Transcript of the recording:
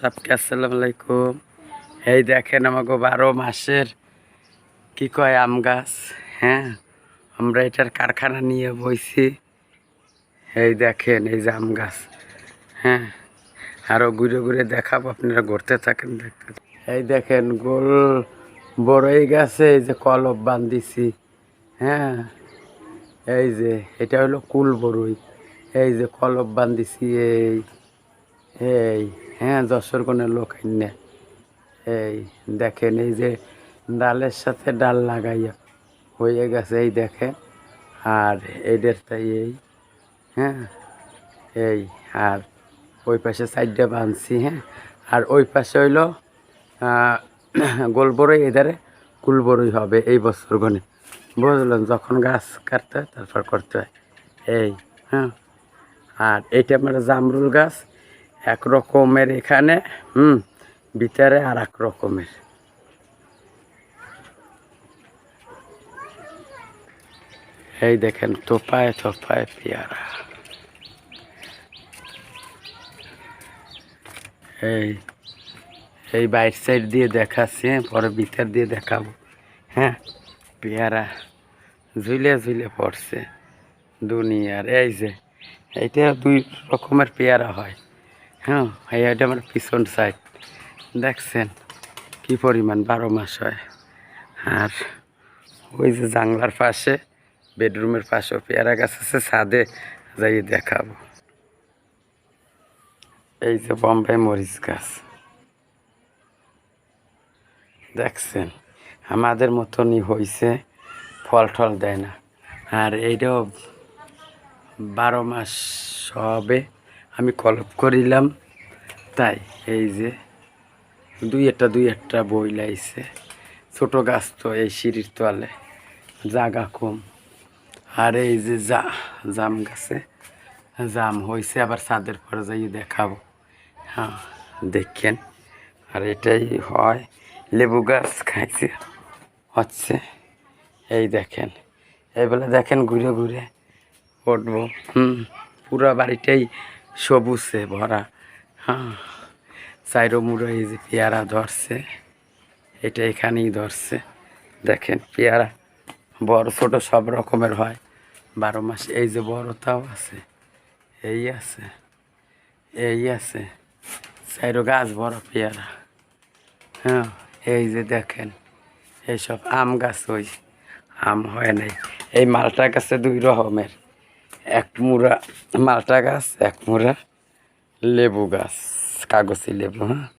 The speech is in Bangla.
সবকে আসসালামু আলাইকুম। এই দেখেন আমাকে বারো মাসের কি কয় আম গাছ হ্যাঁ? আমরা এটার কারখানা নিয়ে বইছি। এই দেখেন এই যে আম গাছ হ্যাঁ? আরও ঘুরে ঘুরে দেখাবো, আপনারা ঘুরতে থাকেন, দেখতে এই দেখেন গোল বড়ই গাছে এই যে কলব বান্ধিছি হ্যাঁ? এই যে এটা হলো কুল বড়ই এই যে কলব বান্ধিছি, এই এই। হ্যাঁ দশের কোণে লোক আইনে। এই দেখেন, এই যে ডালের সাথে ডাল লাগাইয়া হয়ে গেছে, এই দেখে আর এদের তাই এই হ্যাঁ এই আর ওই পাশে সাইডটা বাঁধছি হ্যাঁ। আর ওই পাশে হইল গোলবরই এধারে কুলবরই হবে এই বছর গনে। বুঝলেন, যখন গাছ কাটতে হয়, তারপর করতে হয়। এই হ্যাঁ। আর এইটা আমার জামরুল গাছ এক রকমের এখানে, হুম, ভিতরে আর এক রকমের। এই দেখেন, তোপায় তোপায় পেয়ারা। এই এই বাইর সাইড দিয়ে দেখাচ্ছি, পরে ভিতর দিয়ে দেখাবো। হ্যাঁ পেয়ারা ঝুলে ঝুলে পড়ছে দুনিয়ার। এই যে, এইটা দুই রকমের পেয়ারা হয়। হ্যাঁ এই এটা আমার পিছন সাইড দেখছেন কি পরিমাণ বারো মাস হয়। আর ওই যে জানলার পাশে, বেডরুমের পাশে পেয়ারা গাছ আছে, ছাদে যাই দেখাবো। এই যে বম্বে মরিচ গাছ। দেখছেন, আমাদের মতনই হয়েছে ফল টল দেয় না। আর এইটাও বারো মাস হবে। আমি কলপ করিলাম, তাই এই যে দুই একটা দুই একটা বই লাইছে। ছোট গাছ তো, এই সিঁড়ির তোয়ালে জাগা কম। আর এই যে যা জাম গাছে, জাম হয়েছে আবার ছাদের পরে যাই দেখাবো। হ্যাঁ দেখেন। আর এটাই হয়, লেবু গাছ খাইছে, হচ্ছে। এই দেখেন এইবেলা দেখেন ঘুরে ঘুরে উঠবো। হুম, পুরা বাড়িটাই সবুজে ভরা। হ্যাঁ চাইরো মুড়ো এই যে পেয়ারা ধরছে, এটা এখানেই ধরছে। দেখেন পেয়ারা, বড় ছোট সব রকমের হয়। বারো মাস, এই যে বড়টাও আছে, এই আছে এই আছে। চাইরো গাছ বড় পেয়ারা। হ্যাঁ এই যে দেখেন, এইসব আম গাছ ওই, আম হয় নাই। এই মালটা গাছে দুই রকমের। এক মুড়া মালটা গাছ এক মুড়া লেবু গাছ কাগজি লেবু হ্যাঁ?